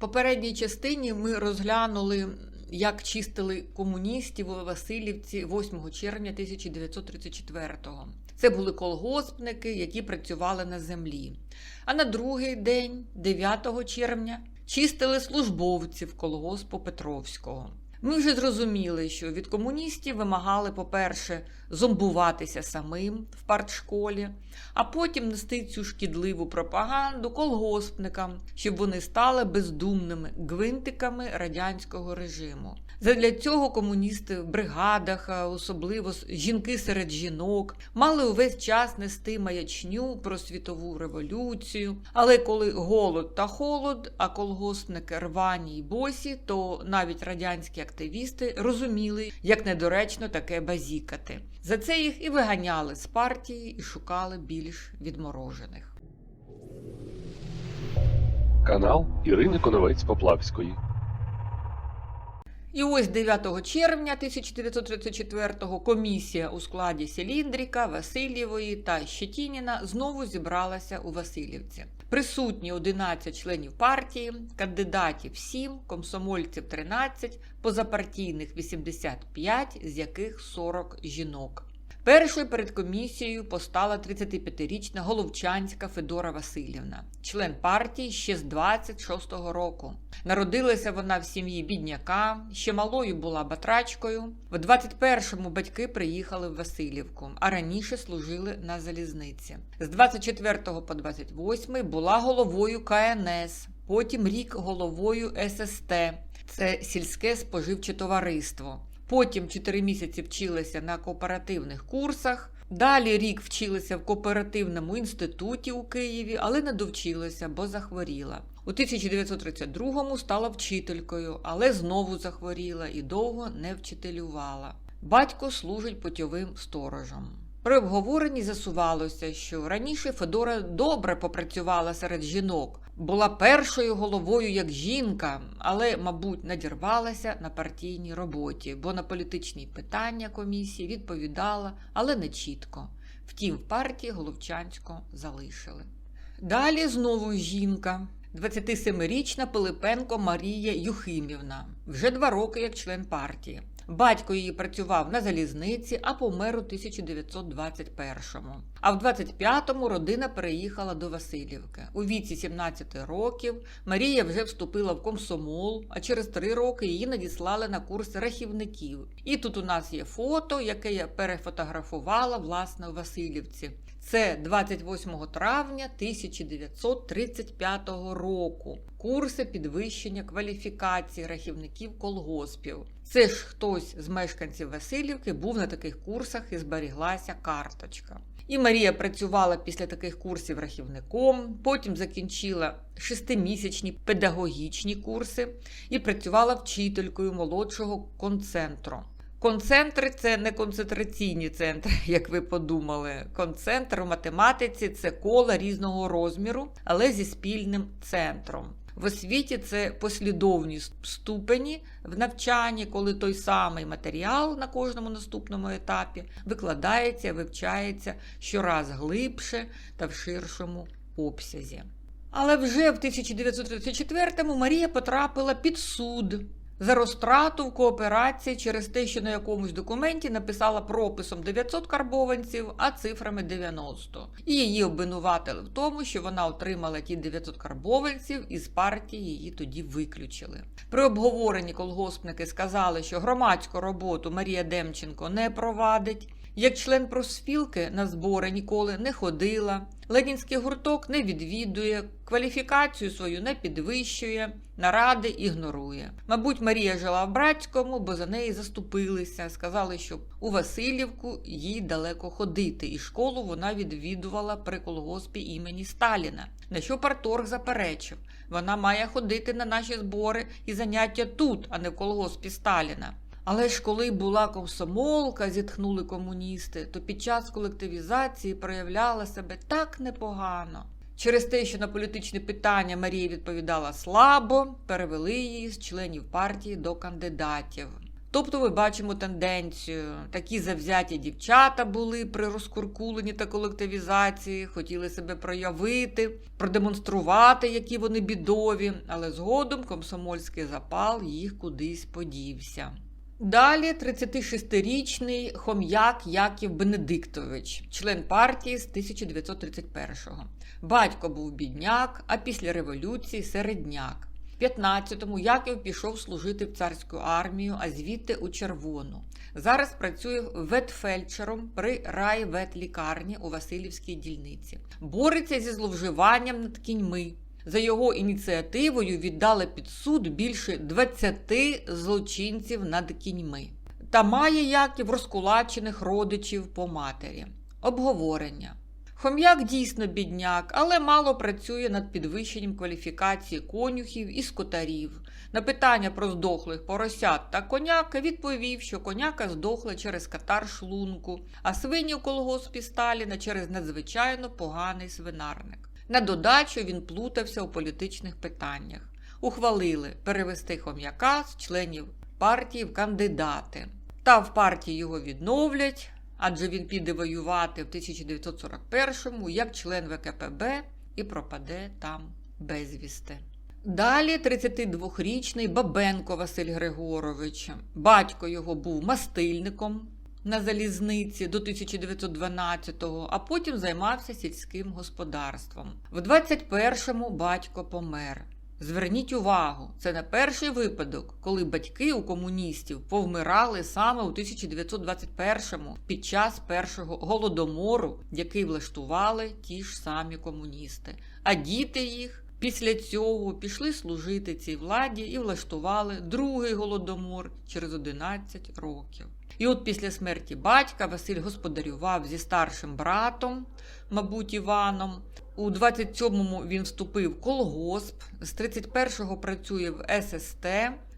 попередній частині ми розглянули, як чистили комуністів у Васильівці 8 червня 1934-го. Це були колгоспники, які працювали на землі. А на другий день, 9 червня, чистили службовців колгоспу Петровського. Ми вже зрозуміли, що від комуністів вимагали, по-перше, зомбуватися самим в партшколі, а потім нести цю шкідливу пропаганду колгоспникам, щоб вони стали бездумними гвинтиками радянського режиму. Задля цього комуністи в бригадах, особливо жінки серед жінок, мали увесь час нести маячню про світову революцію. Але коли голод та холод, а колгоспники рвані й босі, то навіть радянські активісти розуміли, як недоречно таке базікати. За це їх і виганяли з партії і шукали більш відморожених. Канал Ірини Коновець Поплавської. І ось 9 червня 1934-го комісія у складі Селіндріка, Васильєвої та Щетініна знову зібралася у Васильівці. Присутні 11 членів партії, кандидатів 7, комсомольців 13, позапартійних 85, з яких 40 жінок. Першою перед комісією постала 35-річна головчанська Федора Васильівна, член партії ще з 26-го року. Народилася вона в сім'ї бідняка, ще малою була батрачкою. В 21-му батьки приїхали в Васильівку, а раніше служили на залізниці. З 24 по 28 була головою КНС, потім рік головою ССТ. Це сільське споживче товариство. Потім 4 місяці вчилася на кооперативних курсах. Далі рік вчилася в кооперативному інституті у Києві, але не довчилася, бо захворіла. У 1932-му стала вчителькою, але знову захворіла і довго не вчителювала. Батько служить путьовим сторожем. При обговоренні засувалося, що раніше Федора добре попрацювала серед жінок, була першою головою як жінка, але, мабуть, надірвалася на партійній роботі, бо на політичні питання комісії відповідала, але не чітко. Втім, в партії Головчанську залишили. Далі знову жінка. 27-річна Пилипенко Марія Юхимівна, вже два роки як член партії. Батько її працював на залізниці, а помер у 1921-му. А в 25-му родина переїхала до Васильівки. У віці 17 років Марія вже вступила в комсомол, а через три роки її надіслали на курс рахівників. І тут у нас є фото, яке я перефотографувала власне у Васильівці. Це 28 травня 1935 року. Курси підвищення кваліфікації рахівників колгоспів. Це ж хтось з мешканців Васильівки був на таких курсах і зберіглася карточка. І Марія працювала після таких курсів рахівником, потім закінчила шестимісячні педагогічні курси і працювала вчителькою молодшого концентру. Концентри це не концентраційні центри, як ви подумали. Концентр у математиці це кола різного розміру, але зі спільним центром. В освіті це послідовні ступені в навчанні, коли той самий матеріал на кожному наступному етапі викладається, вивчається щораз глибше та в ширшому обсязі. Але вже в 1934-му Марія потрапила під суд за розтрату в кооперації через те, що на якомусь документі написала прописом 900 карбованців, а цифрами 90. І її обвинуватили в тому, що вона отримала ті 900 карбованців, і з партії її тоді виключили. При обговоренні колгоспники сказали, що громадську роботу Марія Демченко не провадить. Як член профспілки на збори ніколи не ходила, Ленінський гурток не відвідує, кваліфікацію свою не підвищує, наради ігнорує. Мабуть, Марія жила в Братському, бо за неї заступилися. Сказали, що у Васильівку їй далеко ходити, і школу вона відвідувала при колгоспі імені Сталіна. На що парторг заперечив, вона має ходити на наші збори і заняття тут, а не в колгоспі Сталіна. Але ж коли була комсомолка, зітхнули комуністи, то під час колективізації проявляла себе так непогано. Через те, що на політичні питання Марія відповідала слабо, перевели її з членів партії до кандидатів. Тобто ми бачимо тенденцію. Такі завзяті дівчата були при розкуркуленні та колективізації, хотіли себе проявити, продемонструвати, які вони бідові, але згодом комсомольський запал їх кудись подівся. Далі 36-річний хом'як Яків Бенедиктович, член партії з 1931-го. Батько був бідняк, а після революції середняк. В 15-му Яків пішов служити в царську армію, а звідти у червону. Зараз працює ветфельдшером при райветлікарні у Васильівській дільниці. Бореться зі зловживанням над кіньми. За його ініціативою віддали під суд більше 20 злочинців над кіньми. Та має Яків розкулачених родичів по матері. Обговорення. Хом'як дійсно бідняк, але мало працює над підвищенням кваліфікації конюхів і скотарів. На питання про здохлих поросят та коняка відповів, що коняка здохла через катар шлунку, а свині у колгоспі Сталіна через надзвичайно поганий свинарник. На додачу він плутався у політичних питаннях. Ухвалили перевести хом'яка з членів партії в кандидати. Та в партії його відновлять, адже він піде воювати в 1941-му як член ВКПБ і пропаде там безвісти. Далі 32-річний Бабенко Василь Григорович. Батько його був мастильником на залізниці до 1912-го, а потім займався сільським господарством. В 21-му батько помер. Зверніть увагу, це не перший випадок, коли батьки у комуністів повмирали саме у 1921-му під час першого голодомору, який влаштували ті ж самі комуністи. А діти їх після цього пішли служити цій владі і влаштували другий голодомор через 11 років. І от після смерті батька Василь господарював зі старшим братом, мабуть, Іваном. У 27-му він вступив в колгосп, з 31-го працює в ССТ.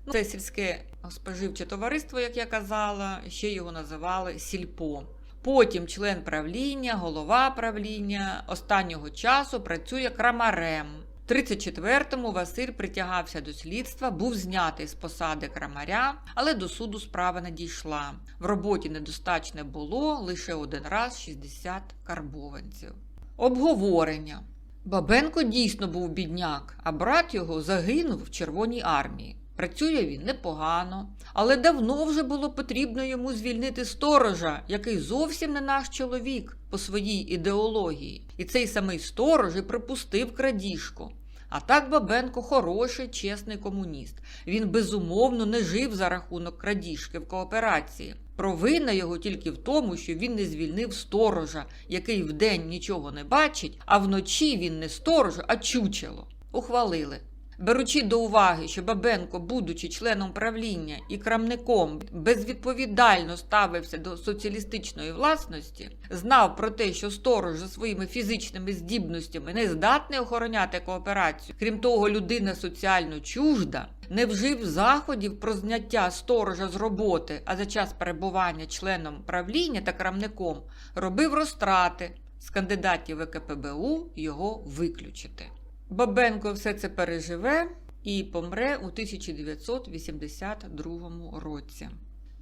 Ну, Це сільське споживче товариство, як я казала, ще його називали Сільпо. Потім член правління, голова правління останнього часу працює крамарем. В 34-му Василь притягався до слідства, був знятий з посади крамаря, але до суду справа не дійшла. В роботі недостачне було лише один раз 60 карбованців. Обговорення. Бабенко дійсно був бідняк, а брат його загинув в Червоній армії. Працює він непогано, але давно вже було потрібно йому звільнити сторожа, який зовсім не наш чоловік по своїй ідеології. І цей самий сторож і припустив крадіжку. А так Бабенко хороший, чесний комуніст. Він безумовно не жив за рахунок крадіжки в кооперації. Провина його тільки в тому, що він не звільнив сторожа, який вдень нічого не бачить, а вночі він не сторож, а чучело. Ухвалили. Беручи до уваги, що Бабенко, будучи членом правління і крамником, безвідповідально ставився до соціалістичної власності, знав про те, що сторож за своїми фізичними здібностями не здатний охороняти кооперацію, крім того, людина соціально чужда, не вжив заходів про зняття сторожа з роботи, а за час перебування членом правління та крамником робив розтрати з кандидатів ВКПБУ його виключити. Бабенко все це переживе і помре у 1982 році.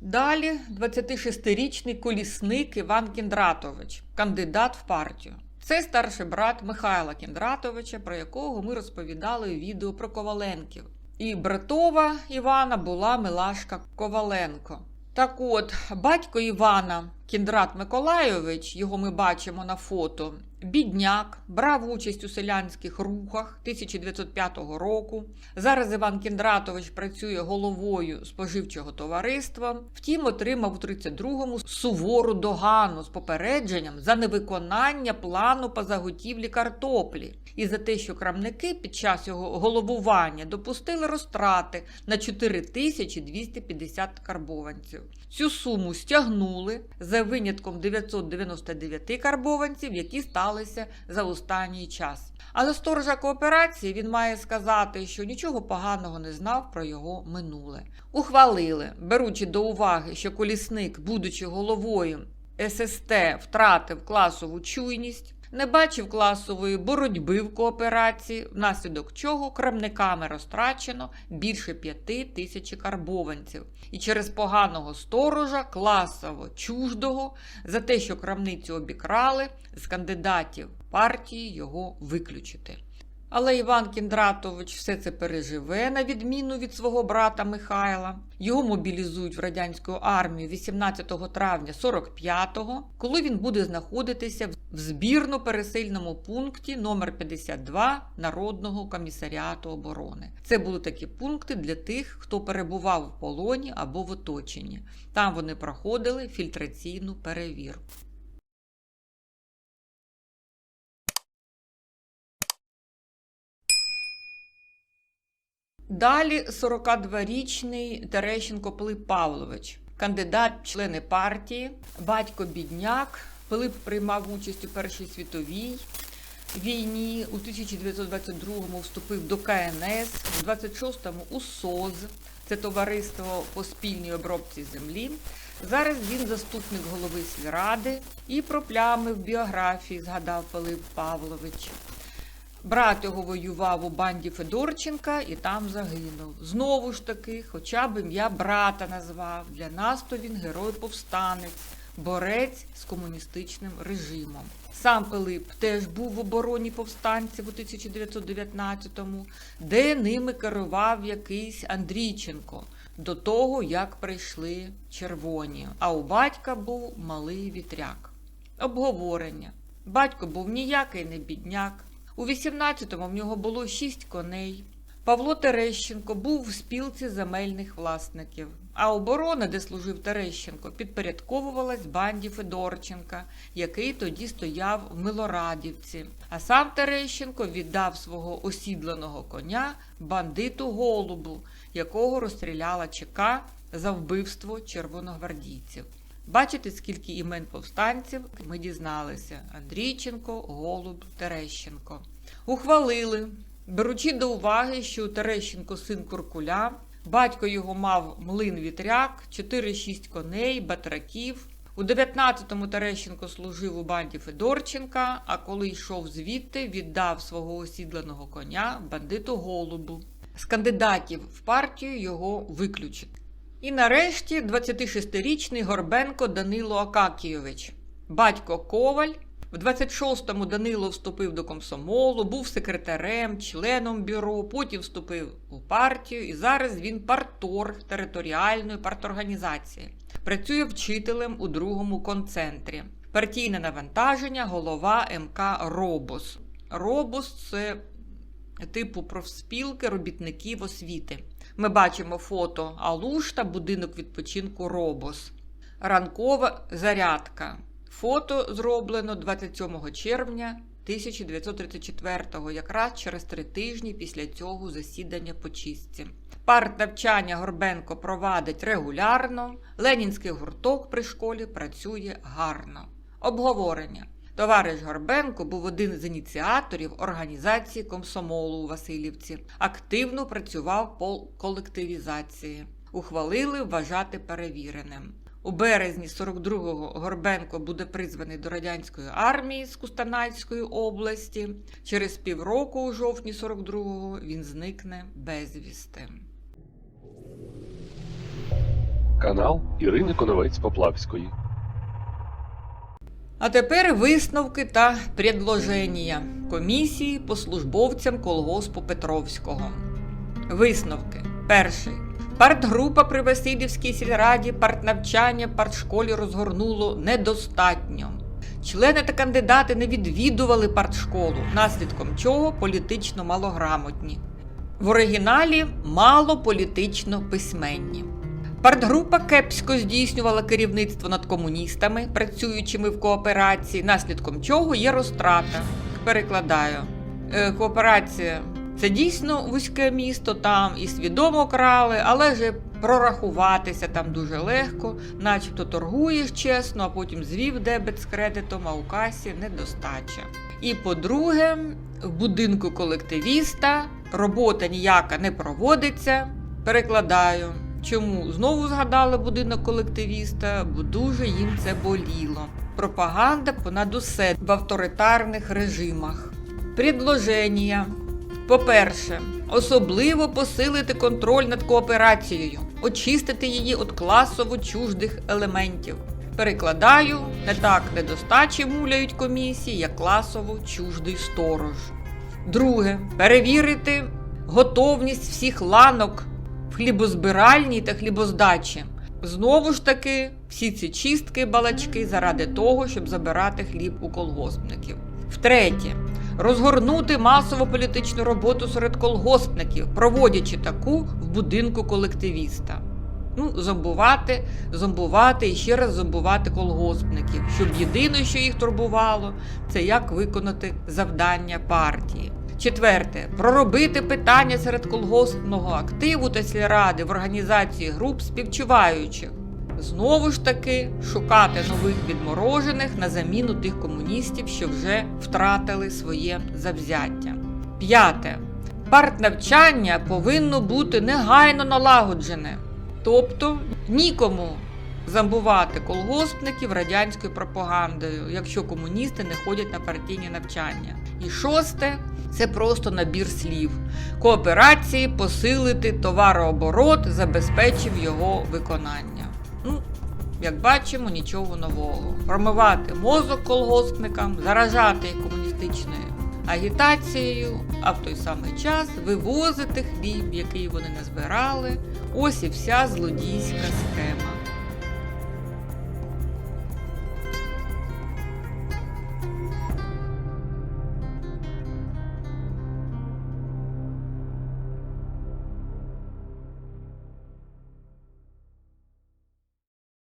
Далі 26-річний колісник Іван Кіндратович, кандидат в партію. Це старший брат Михайла Кіндратовича, про якого ми розповідали у відео про Коваленків. І братова Івана була Милашка Коваленко. Так от, батько Івана Кіндрат Миколайович, його ми бачимо на фото, бідняк, брав участь у селянських рухах 1905 року. Зараз Іван Кіндратович працює головою споживчого товариства. Втім, отримав у 32-му сувору догану з попередженням за невиконання плану по заготівлі картоплі і за те, що крамники під час його головування допустили розтрати на 4250 карбованців. Цю суму стягнули за винятком 999 карбованців, які сталися за останній час. Але сторожа кооперації він має сказати, що нічого поганого не знав про його минуле. Ухвалили, беручи до уваги, що колісник, будучи головою ССТ, втратив класову чуйність. Не бачив класової боротьби в кооперації, внаслідок чого крамниками розтрачено більше п'яти тисяч карбованців. І через поганого сторожа, класово чуждого, за те, що крамницю обікрали, з кандидатів партії його виключити. Але Іван Кіндратович все це переживе, на відміну від свого брата Михайла. Його мобілізують в радянську армію 18 травня 45-го, коли він буде знаходитися в збірно-пересильному пункті номер 52 Народного комісаріату оборони. Це були такі пункти для тих, хто перебував в полоні або в оточенні. Там вони проходили фільтраційну перевірку. Далі 42-річний Терещенко Пилип Павлович, кандидат члени партії, батько бідняк. Пилип приймав участь у Першій світовій війні. У 1922-му вступив до КНС, у 26-му у СОЗ, це товариство по спільній обробці землі. Зараз він заступник голови сільради і про плями в біографії згадав Пилип Павлович. Брат його воював у банді Федорченка і там загинув. Знову ж таки, хоча б ім'я брата назвав. Для нас то він герой-повстанець, борець з комуністичним режимом. Сам Пилип теж був в обороні повстанців у 1919-му, де ними керував якийсь Андрійченко до того, як прийшли червоні. А у батька був малий вітряк. Обговорення. Батько був ніякий не бідняк. У 18-му в нього було шість коней. Павло Терещенко був в спілці земельних власників, а оборона, де служив Терещенко, підпорядковувалась банді Федорченка, який тоді стояв в Милорадівці. А сам Терещенко віддав свого осідланого коня бандиту Голубу, якого розстріляла ЧК за вбивство червоногвардійців. Бачите, скільки імен повстанців ми дізналися: Андрійченко, Голуб, Терещенко. Ухвалили, беручи до уваги, що Терещенко син Куркуля, батько його мав млин вітряк, 4-6 коней, батраків. У 19-му Терещенко служив у банді Федорченка, а коли йшов звідти, віддав свого осідланого коня бандиту Голубу. З кандидатів в партію його виключити. І нарешті 26-річний Горбенко Данило Акакійович, батько Коваль. В 26-му Данило вступив до комсомолу, був секретарем, членом бюро, потім вступив у партію, і зараз він парторг територіальної парторганізації. Працює вчителем у другому концентрі. Партійне навантаження, голова МК Робос. Робос це типу профспілки робітників освіти. Ми бачимо фото Алушта, будинок відпочинку Робос. Ранкова зарядка. Фото зроблено 27 червня 1934-го, якраз через три тижні після цього засідання по чистці. Партнавчання Горбенко провадить регулярно, ленінський гурток при школі працює гарно. Обговорення. Товариш Горбенко був один з ініціаторів організації комсомолу у Васильівці, активно працював по колективізації. Ухвалили вважати перевіреним. У березні 42-го Горбенко буде призваний до радянської армії з Кустанайської області. Через півроку, у жовтні 42-го, він зникне безвісти. Канал Ірини Коновець Поплавської. А тепер висновки та предложення комісії по службовцям колгоспу Петровського. Висновки. Перший. Партгрупа при Васильівській сільраді партнавчання партшколі розгорнуло недостатньо. Члени та кандидати не відвідували партшколу, наслідком чого політично малограмотні. В оригіналі мало політично письменні. Партгрупа кепсько здійснювала керівництво над комуністами, працюючими в кооперації, наслідком чого є розтрата. Перекладаю. Е, Кооперація це дійсно вузьке місто, там і свідомо крали, але ж прорахуватися там дуже легко, начебто торгуєш чесно, а потім звів дебет з кредитом, а у касі недостача. І по-друге, в будинку колективіста робота ніяка не проводиться. Перекладаю. Чому знову згадали будинок колективіста? Бо дуже їм це боліло. Пропаганда понад усе в авторитарних режимах. Предложення. По-перше, особливо посилити контроль над кооперацією, очистити її від класово чуждих елементів. Перекладаю, не так недостачі муляють комісії, як класово чуждий сторож. Друге, перевірити готовність всіх ланок в хлібозбиральні та хлібоздачі. Знову ж таки, всі ці чистки балачки заради того, щоб забирати хліб у колгоспників. Втретє, розгорнути масову політичну роботу серед колгоспників, проводячи таку в будинку колективіста. Ну, зомбувати, зомбувати і ще раз зомбувати колгоспників, щоб єдине, що їх турбувало, це як виконати завдання партії. Четверте, проробити питання серед колгоспного активу та сільради в організації груп співчуваючих. Знову ж таки, шукати нових відморожених на заміну тих комуністів, що вже втратили своє завзяття. П'яте. Партнавчання повинно бути негайно налагоджене. Тобто нікому замбувати колгоспників радянською пропагандою, якщо комуністи не ходять на партійні навчання. І шосте це просто набір слів. Кооперації посилити товарооборот, забезпечив його виконання. Ну, як бачимо, нічого нового. Промивати мозок колгоспникам, заражати їх комуністичною агітацією, а в той самий час вивозити хліб, який вони назбирали. Ось і вся злодійська схема.